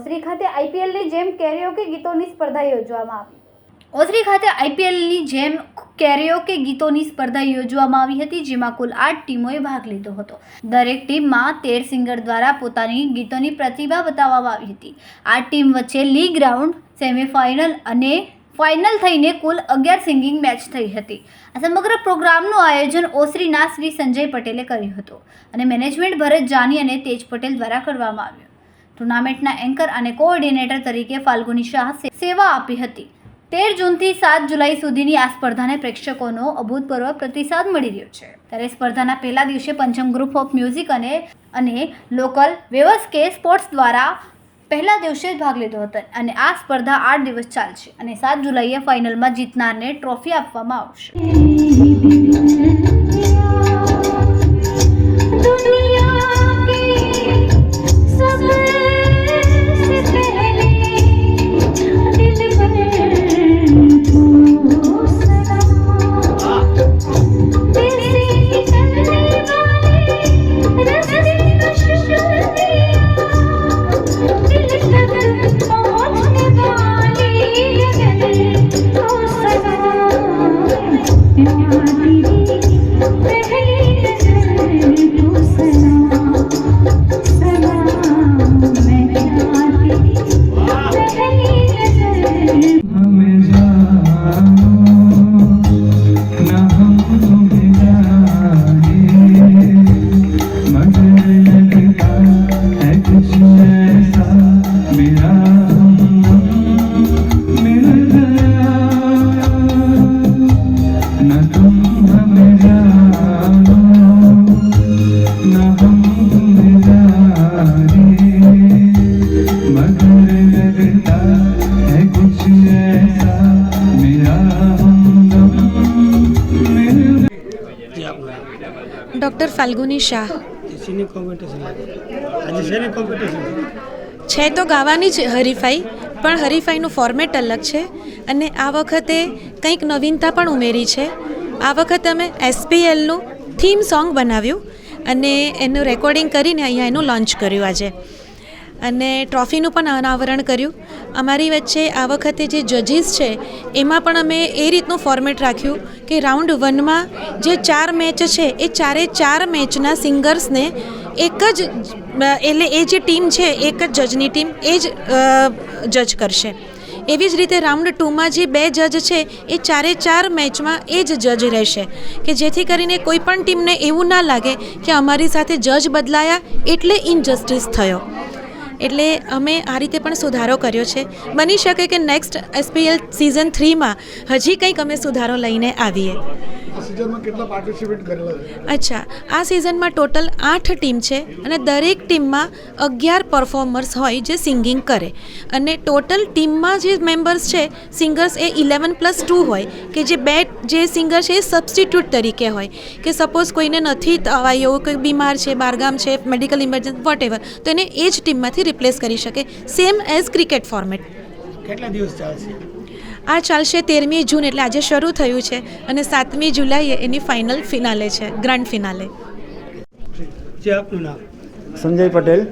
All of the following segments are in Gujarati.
ઓસરી ખાતે આઈપીએલની જેમ કેરીઓકે ગીતોની સ્પર્ધા યોજવામાં આવી. ઓસરી ખાતે આઈપીએલની જેમ કેરીઓકે ગીતોની સ્પર્ધા યોજવામાં આવી હતી, જેમાં કુલ આઠ ટીમોએ ભાગ લીધો હતો. દરેક ટીમમાં તેર સિંગર દ્વારા પોતાની ગીતોની પ્રતિભા બતાવવામાં આવી હતી. આ ટીમ વચ્ચે લીગ રાઉન્ડ, સેમિફાઇનલ અને ફાઇનલ થઈને કુલ અગિયાર સિંગિંગ મેચ થઈ હતી. આ સમગ્ર પ્રોગ્રામનું આયોજન ઓસરીના શ્રી સંજય પટેલે કર્યું હતું અને મેનેજમેન્ટ ભરત જાની અને તેજ પટેલ દ્વારા કરવામાં આવ્યું. ટુર્નામેન્ટના એન્કર અને કોઓર્ડિનેટર તરીકે ફાલ્ગુની શાહ સેવા આપી હતી. તેર જૂનથી સાત જુલાઈ સુધીની આ સ્પર્ધાને પ્રેક્ષકોનો અભૂતપૂર્વ પ્રતિસાદ મળી રહ્યો છે. ત્યારે સ્પર્ધાના પહેલા દિવસે પંચમ ગ્રુપ ઓફ મ્યુઝિક અને અને લોકલ વેવર્સ કે સ્પોર્ટ્સ દ્વારા પહેલા દિવસે જ ભાગ લીધો હતો અને આ સ્પર્ધા આઠ દિવસ ચાલશે અને સાત જુલાઈએ ફાઇનલમાં જીતનારને ટ્રોફી આપવામાં આવશે. तेरी पहली नजर को सलाम ડૉક્ટર ફાલ્ગુની શાહ છે તો ગાવાની જ હરીફાઈ પણ હરીફાઈનું ફોર્મેટ અલગ છે અને આ વખતે કંઈક નવીનતા પણ ઉમેરી છે. આ વખતે અમે એસપીએલનું થીમ સોંગ બનાવ્યું અને એનું રેકોર્ડિંગ કરીને અહીંયા એનું લોન્ચ કર્યું આજે. અને ટ્રોફીનું પણ અનાવરણ કર્યું. અમારી વચ્ચે આ વખતે જે જજીસ છે, એમાં પણ અમે એ રીતનું ફોર્મેટ રાખ્યું કે રાઉન્ડ વનમાં જે ચાર મેચ છે, એ ચારે ચાર મેચના સિંગર્સને એક જ, એટલે એ જે ટીમ છે, એક જ જજની ટીમ એ જ જજ કરશે. એવી જ રીતે રાઉન્ડ ટુમાં જે બે જજ છે, એ ચારે ચાર મેચમાં એ જ જજ રહેશે. કે જેથી કરીને કોઈ પણ ટીમને એવું ના લાગે કે અમારી સાથે જજ બદલાયા એટલે ઇનજસ્ટિસ થયો. એટલે અમે આ રીતે પણ સુધારો કર્યો છે. બની શકે કે નેક્સ્ટ એસપીએલ સિઝન થ્રીમાં હજી કંઈક અમે સુધારો લઈને આવીએ. અચ્છા આ સિઝનમાં ટોટલ આઠ ટીમ છે અને દરેક ટીમમાં અગિયાર પરફોર્મર્સ હોય જે સિંગિંગ કરે. અને ટોટલ ટીમમાં જે મેમ્બર્સ છે સિંગર્સ એ ઇલેવન પ્લસ ટુ હોય કે જે બે જે સિંગર છે એ સબસ્ટિટ્યૂટ તરીકે હોય. કે સપોઝ કોઈને નથી થવાય એવું કોઈ બીમાર છે બારગામ છે મેડિકલ ઇમરજન્સી વોટ એવર તો એને એ જ ટીમમાંથી રિપ્લેસ કરી શકે. સેમ એઝ ક્રિકેટ ફોર્મેટ કેટલા દિવસ ચાલશે? આ ચાલશે તેરમી જૂન એટલે આજે શરૂ થયું છે અને સાતમી જુલાઈએ એની ફાઇનલ ફિનાલે છે ગ્રાન્ડ ફિનાલે જે આપનું નામ? સંજય પટેલ.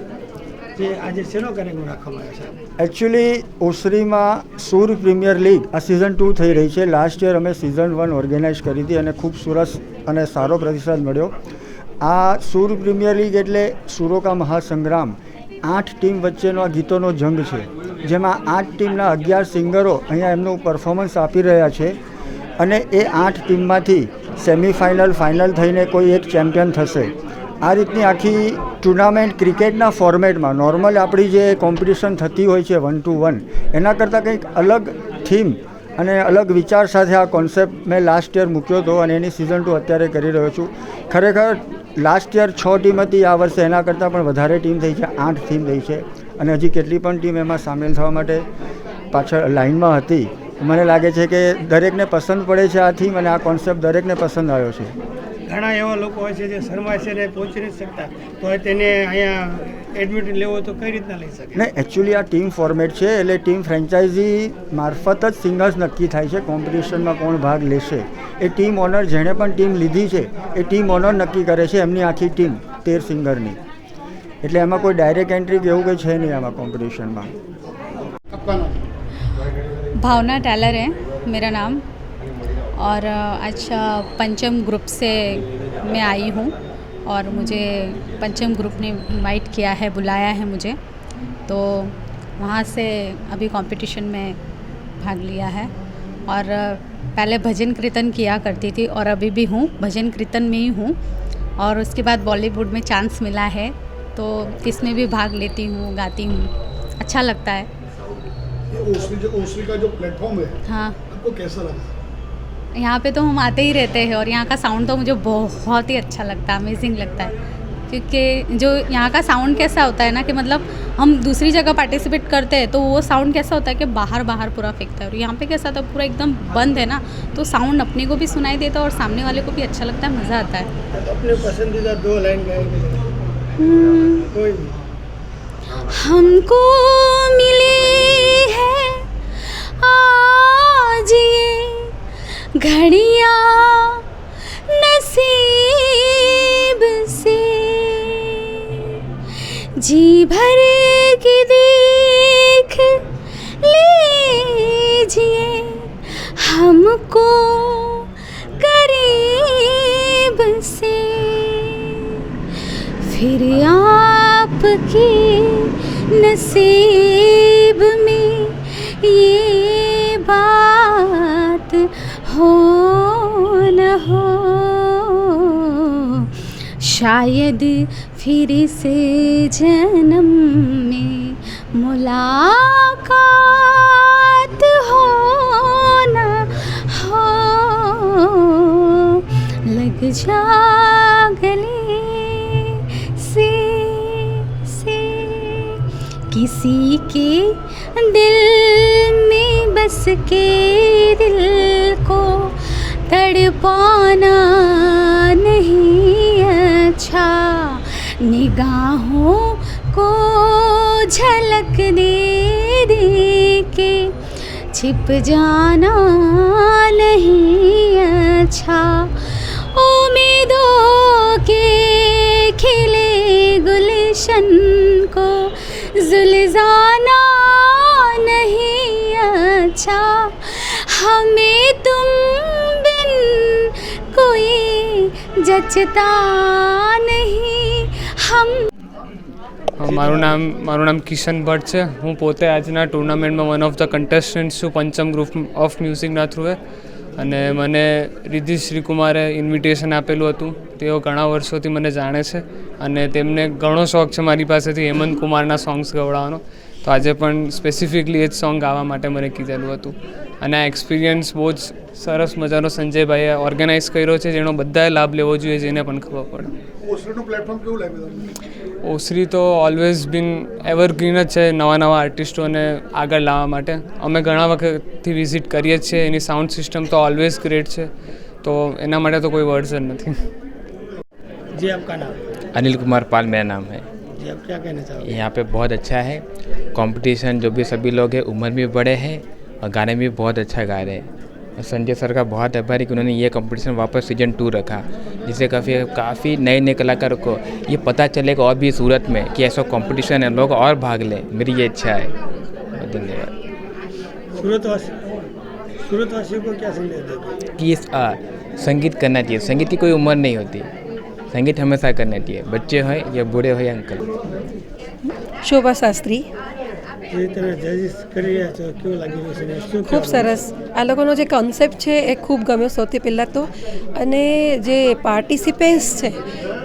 જે આજે શેનો કાર્યક્રમ રાખવામાં આવ્યો છે? એકચ્યુઅલી ઓસરીમાં સૂર પ્રીમિયર લીગ આ સિઝન ટુ થઈ રહી છે. લાસ્ટ યર અમે સિઝન વન ઓર્ગેનાઇઝ કરી હતી અને ખૂબ સરસ અને સારો પ્રતિસાદ મળ્યો. આ સૂર પ્રીમિયર લીગ એટલે સુરોકા મહાસંગ્રામ. આઠ ટીમ વચ્ચેનો આ ગીતોનો જંગ છે. જેમાં આઠ ટીમના અગિયાર સિંગરો અહીંયા એમનું પરફોર્મન્સ આપી રહ્યા છે અને એ આઠ ટીમમાંથી સેમિફાઇનલ ફાઇનલ થઈને કોઈ એક ચેમ્પિયન થશે. આ રીતની આખી ટુર્નામેન્ટ ક્રિકેટના ફોર્મેટમાં નોર્મલ આપણી જે કોમ્પિટિશન થતી હોય છે વન ટુ વન એના કરતાં કંઈક અલગ થીમ અને અલગ વિચાર સાથે આ કોન્સેપ્ટ મેં લાસ્ટ યર મૂક્યો હતો અને એની સિઝન ટુ અત્યારે કરી રહ્યો છું. ખરેખર લાસ્ટ યર છ ટીમ હતી, આ વર્ષે એના કરતાં પણ વધારે ટીમ થઈ છે, આઠ ટીમ થઈ છે. અને હજી કેટલી પણ ટીમ એમાં સામેલ થવા માટે પાછળ લાઇનમાં હતી. મને લાગે છે કે દરેકને પસંદ પડે છે આ થીમ અને આ કોન્સેપ્ટ દરેકને પસંદ આવ્યો છે. ઘણા એવા લોકો હોય છે જે શર્માય છે ને પહોંચી નથી શકતા. તો તેને અહીંયા એડમિટ લેવો તો કઈ રીતના લઈ શકે? નહીં એકચ્યુઅલી આ ટીમ ફોર્મેટ છે એટલે ટીમ ફ્રેન્ચાઇઝી મારફત જ સિંગલ્સ નક્કી થાય છે કોમ્પિટિશનમાં કોણ ભાગ લેશે. એ ટીમ ઓનર જેણે પણ ટીમ લીધી છે એ ટીમ ઓનર નક્કી કરે છે એમની આખી ટીમ તેર સિંગરની એટલે એમાં કોઈ ડાયરેક્ટ એન્ટ્રી કે એવું કંઈ છે નહીં આમાં કોમ્પિટિશનમાં ભાવના ટેલર હે મેરા નામ. और आज पंचम ग्रुप से मैं आई हूँ और मुझे पंचम ग्रुप ने इनवाइट किया है बुलाया है मुझे। तो वहाँ से अभी कंपटीशन में भाग लिया है। और पहले भजन कीर्तन किया करती थी और अभी भी हूँ भजन कीर्तन में ही हूँ। और उसके बाद बॉलीवुड में चांस मिला है तो इसमें भी भाग लेती हूँ गाती हूँ। अच्छा लगता है। ये ओसरी जो ओसरी का जो प्लेटफॉर्म है हाँ। आपको कैसा लगा? यहाँ पे तो हम आते ही रहते हैं और यहाँ का साउंड तो मुझे बहुत ही अच्छा लगता है अमेजिंग लगता है। क्योंकि जो यहाँ का साउंड कैसा होता है ना कि मतलब हम दूसरी जगह पार्टिसिपेट करते हैं तो वो साउंड कैसा होता है कि बाहर बाहर पूरा फेंकता है। और यहाँ पे कैसा होता है पूरा एकदम बंद है ना तो साउंड अपने को भी सुनाई देता है और सामने वाले को भी अच्छा लगता है मज़ा आता है। अपने पसंदीदा दो लाइन गाएँगे। हमको मिली है आज ये घड़ियाँ नसीब से। जी भर के देख लीजिए हमको करीब से। फिर आपके नसीब में ये हो न हो शायद फिर से जन्म में मुलाकात हो न हो लग जा गले से से किसी के दिल में बस के दिल को तड़पाना नहीं अच्छा निगाहों को झलक दे दे के छिप जाना नहीं अच्छा उम्मीदों के खिले गुलशन को जुलझाना બચતા નહીં. હમ. મારું નામ મારું નામ કિશન ભટ્ટ છે. હું પોતે આજના ટુર્નામેન્ટમાં વન ઓફ ધ કન્ટેસ્ટન્ટ છું, પંચમ ગ્રુપ ઓફ મ્યુઝિકના થ્રુએ અને મને રિદ્ધિ શ્રીકુમારે ઇન્વિટેશન આપેલું હતું. તેઓ ઘણા વર્ષોથી મને જાણે છે. અને તેમને ઘણો શોખ છે મારી પાસેથી હેમંત કુમારના સોંગ્સ ગવડાવવાનો. તો આજે પણ સ્પેસિફિકલી એ જ સોંગ ગાવા માટે મને કીધેલું હતું અને આ એક્સપિરિયન્સ બહુ જ સરસ મજાનો સંજયભાઈએ ઓર્ગેનાઇઝ કર્યો છે જેનો બધાએ લાભ લેવો જોઈએ જેને પણ ખબર પડે ઓસરીનું પ્લેટફોર્મ કેવું લાગ્યું તમને ઓસરી તો ઓલવેઝ બીન એવરગ્રીન જ છે નવા નવા આર્ટિસ્ટોને આગળ લાવવા માટે અમે ઘણા વખતથી વિઝિટ કરીએ જ છીએ એની સાઉન્ડ સિસ્ટમ તો ઓલવેઝ ગ્રેટ છે તો એના માટે તો કોઈ વર્ડ્સ જ નથી जी आपका नाम अनिल कुमार पाल मेरा नाम है आप क्या कहना चाहोगे? यहाँ पे बहुत अच्छा है। कंपटीशन जो भी सभी लोग हैं उम्र में भी बड़े हैं और गाने में भी बहुत अच्छा गा रहे हैं। संजय सर का बहुत आभार है कि उन्होंने ये कंपटीशन वापस सीज़न टू रखा जिससे काफ़ी काफ़ी नए नए कलाकारों को ये पता चलेगा और भी सूरत में कि ऐसा कंपटीशन है लोग और भाग लें। मेरी ये इच्छा है। धन्यवाद। सूरतवासी सूरतवासियों को क्या संदेश देते कि इस आ, संगीत करना चाहिए। संगीत की कोई उम्र नहीं होती। संगीत हमेशा करना चाहिए बच्चे हों या बूढ़े हो या अंकल શોભા શાસ્ત્રી જે તમે જજીસ કરી રહ્યા છો કેવું લાગી રહ્યું છે ને શું ખૂબ કહેવાનું? સરસ આ લોકોનો જે કન્સેપ્ટ છે એ ખૂબ ગમ્યો સૌથી પહેલાં તો અને જે પાર્ટિસિપેન્ટ્સ છે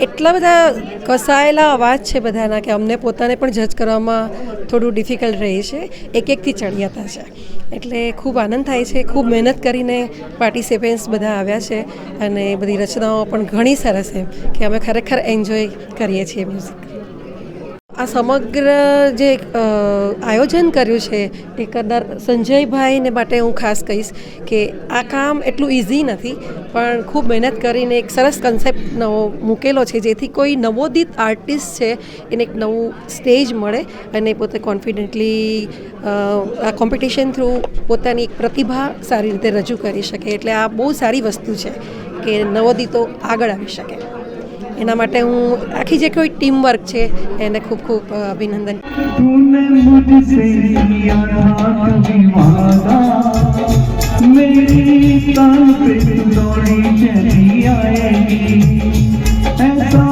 એટલા બધા કસાયેલા અવાજ છે બધાના કે અમને પોતાને પણ જજ કરવામાં થોડું ડિફિકલ્ટ રહે છે. એક એકથી ચડિયાતા છે. એટલે ખૂબ આનંદ થાય છે, ખૂબ મહેનત કરીને પાર્ટિસિપેન્ટ્સ બધા આવ્યા છે અને બધી રચનાઓ પણ ઘણી સરસ છે કે અમે ખરેખર એન્જોય કરીએ છીએ મ્યુઝિક આ સમગ્ર જે આયોજન કર્યું છે એ કરનાર સંજયભાઈને માટે હું ખાસ કહીશ કે આ કામ એટલું ઇઝી નથી, પણ ખૂબ મહેનત કરીને એક સરસ કન્સેપ્ટ નવો મૂકેલો છે, જેથી કોઈ નવોદિત આર્ટિસ્ટ છે એને એક નવું સ્ટેજ મળે અને પોતે કોન્ફિડન્ટલી આ કોમ્પિટિશન થ્રુ પોતાની એક પ્રતિભા સારી રીતે રજૂ કરી શકે. એટલે આ બહુ સારી વસ્તુ છે કે નવોદિતો આગળ આવી શકે. એના માટે હું આખી જે કોઈ ટીમ વર્ક છે એને ખૂબ ખૂબ અ, અભિનંદન तूने मुझसे किया था कभी वादा मेरी तान पे दौड़ी चली आएगी ऐसा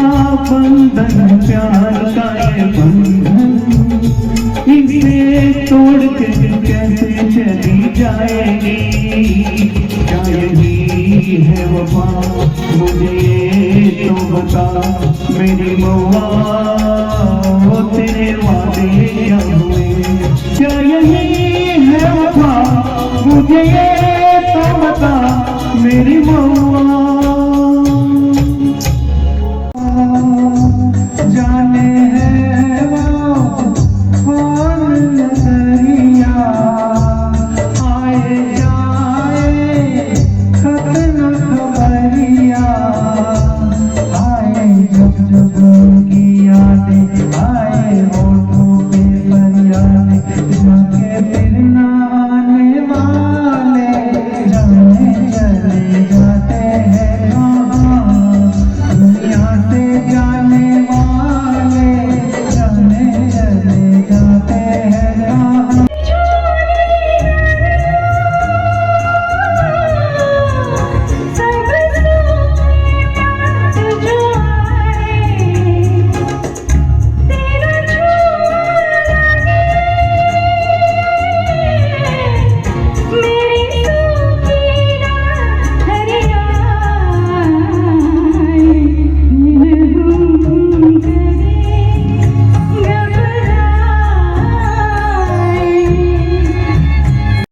बंधन प्यार का ये बंधन तोड़ के कैसे चली जाएगी? यही है वफा, मुझे तो बता, मेरी वो तेरे वादे क्या यही है वफा, मुझे तो बता, मेरी मौआ